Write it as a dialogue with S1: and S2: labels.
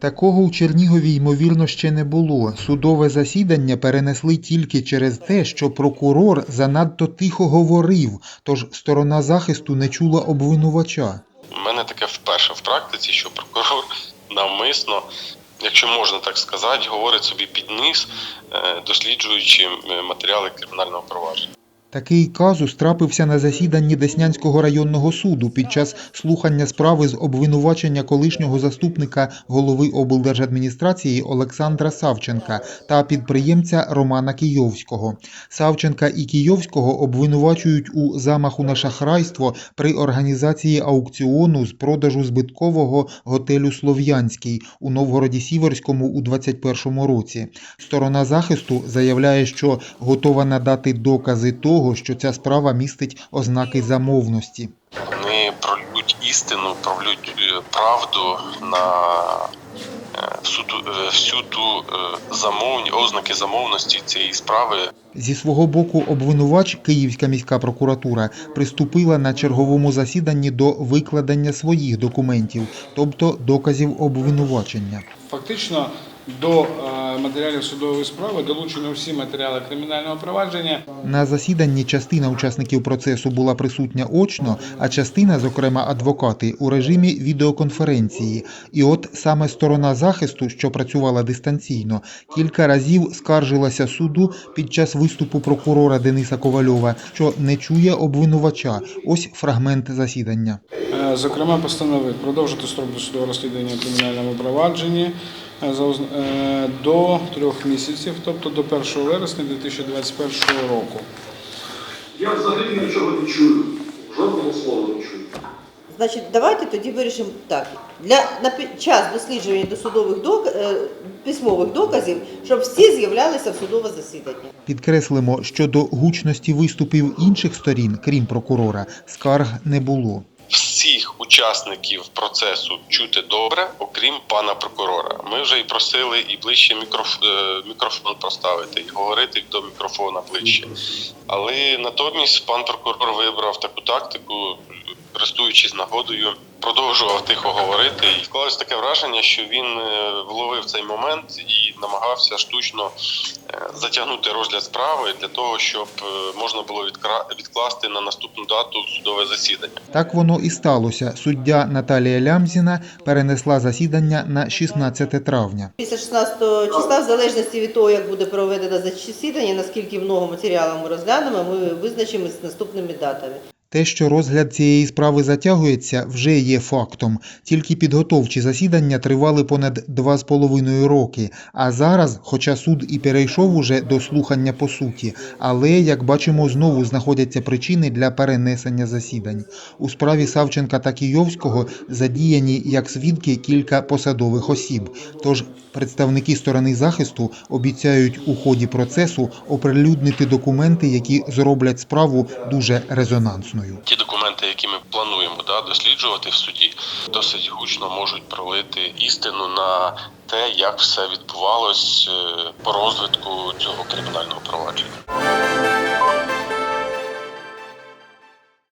S1: Такого у Чернігові ймовірно ще не було. Судове засідання перенесли тільки через те, що прокурор занадто тихо говорив, тож сторона захисту не чула обвинувача.
S2: У мене таке вперше в практиці, що прокурор навмисно, якщо можна так сказати, говорить собі під низ, е, досліджуючи е, матеріали кримінального провадження.
S1: Такий казус трапився на засіданні Деснянського районного суду під час слухання справи з обвинувачення колишнього заступника голови облдержадміністрації Олександра Савченка та підприємця Романа Кийовського. Савченка і Кийовського обвинувачують у замаху на шахрайство при організації аукціону з продажу збиткового готелю Слов'янський у Новгороді Сіверському у 2021 році. Сторона захисту заявляє, що готова надати докази того, що ця справа містить ознаки замовності.
S2: Вони прольють істину, прольють е, правду на е, всю ту, е, всю ту замовні ознаки замовності цієї справи.
S1: Зі свого боку, обвинувач Київська міська прокуратура приступила на черговому засіданні до викладення своїх документів, тобто доказів обвинувачення.
S3: Фактично до е, матеріалів судової справи долучено всі матеріали кримінального провадження.
S1: На засіданні частина учасників процесу була присутня очно, а частина, зокрема адвокати, у режимі відеоконференції. І от саме сторона захисту, що працювала дистанційно, кілька разів скаржилася суду під час виступу прокурора Дениса Ковальова, що не чує обвинувача. Ось фрагмент засідання.
S3: Е, Зокрема, постановив продовжити строк досудового розслідування кримінальному провадженні до трьох місяців, тобто до 1 вересня 2021 року.
S4: Я взагалі нічого не чую, жодного слова не чую.
S5: Значить, давайте тоді вирішимо так. Для на час дослідження досудових док, е, письмових доказів, щоб всі з'являлися в судове засідання.
S1: Підкреслимо, що до гучності виступів інших сторін, крім прокурора, скарг не було.
S2: Учасників процесу чути добре, окрім пана прокурора. Ми вже і просили і ближче мікроф... е, мікрофон поставити, і говорити до мікрофона ближче. Але натомість пан прокурор вибрав таку тактику, користуючись нагодою, продовжував тихо говорити. І склалось таке враження, що він е, вловив цей момент і намагався штучно е, затягнути розгляд справи для того, щоб е, можна було відкласти на наступну дату судове засідання.
S1: Так воно і сталося. Суддя Наталія Лямзіна перенесла засідання на 16 травня.
S5: Після 16 числа, в залежності від того, як буде проведено засідання, наскільки много матеріалу ми розглянемо, ми визначимо з наступними датами.
S1: Те, що розгляд цієї справи затягується, вже є фактом. Тільки підготовчі засідання тривали понад два з половиною роки. А зараз, хоча суд і перейшов уже до слухання по суті, але, як бачимо, знову знаходяться причини для перенесення засідань. У справі Савченка та Кійовського задіяні як свідки кілька посадових осіб. Тож представники сторони захисту обіцяють у ході процесу оприлюднити документи, які зроблять справу дуже резонансною.
S2: Ті документи, які ми плануємо да, досліджувати в суді, досить гучно можуть пролити істину на те, як все відбувалось е, по розвитку цього кримінального провадження.